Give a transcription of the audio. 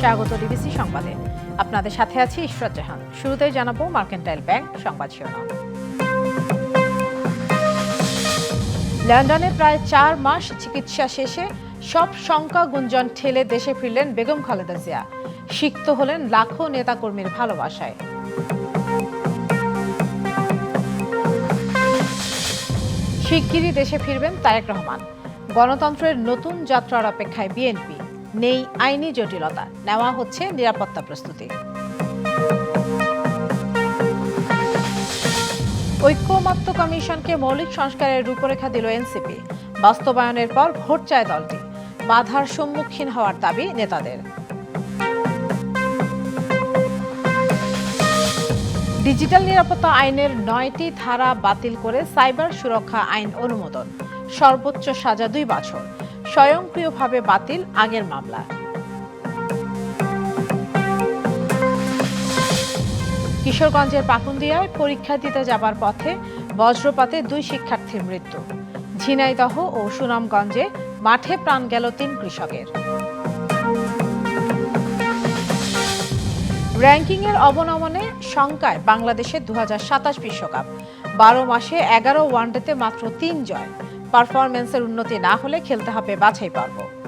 স্বাগত ডিবিসি সংবাদে। আপনাদের সাথে আছি ইশরাত জাহান। শুরুতেই জানাব মার্কেন্টাইল ব্যাংক সংবাদ শিরোনাম। লন্ডনে প্রায় চার মাস চিকিৎসা শেষে সব শঙ্কা গুঞ্জন ঠেলে দেশে ফিরলেন বেগম খালেদা জিয়া। সিক্ত হলেন লাখো নেতাকর্মীর ভালোবাসায়। শিগগিরই দেশে ফিরবেন তারেক রহমান। গণতন্ত্রের নতুন যাত্রার অপেক্ষায় বিএনপি। নেই, আইনি জটিলতা। নেওয়া হচ্ছে নিরাপত্তা প্রস্তুতি। ঐক্যমাত্র কমিশনকে মৌলিক সংস্কারের রূপরেখা দিল এনসিপি। বাস্তবায়নের পর ভোট চায় দলটি। বাধার সম্মুখীন হওয়ার দাবি নেতাদের। ডিজিটাল নিরাপত্তা আইনের নয়টি ধারা বাতিল করে সাইবার সুরক্ষা আইন অনুমোদন। সর্বোচ্চ সাজা দুই বছর। স্বয়ংক্রিয়ভাবে বাতিল আগের মামলা। কিশোরগঞ্জের পাকুন্দিয়ায় পরীক্ষা দিতে যাবার পথে বজ্রপাতে দুই শিক্ষার্থীর মৃত্যু। ঝিনাইদহ ও সুনামগঞ্জে মাঠে প্রাণ গেল তিন কৃষকের। র্যাঙ্কিংয়ের অবনমনে শঙ্কায় বাংলাদেশের দু বিশ্বকাপ। বারো মাসে এগারো ওয়ানডেতে মাত্র তিন জয়। পারফরমেন্সের উন্নতি না হলে খেলতে হবে বাছাই পর্ব।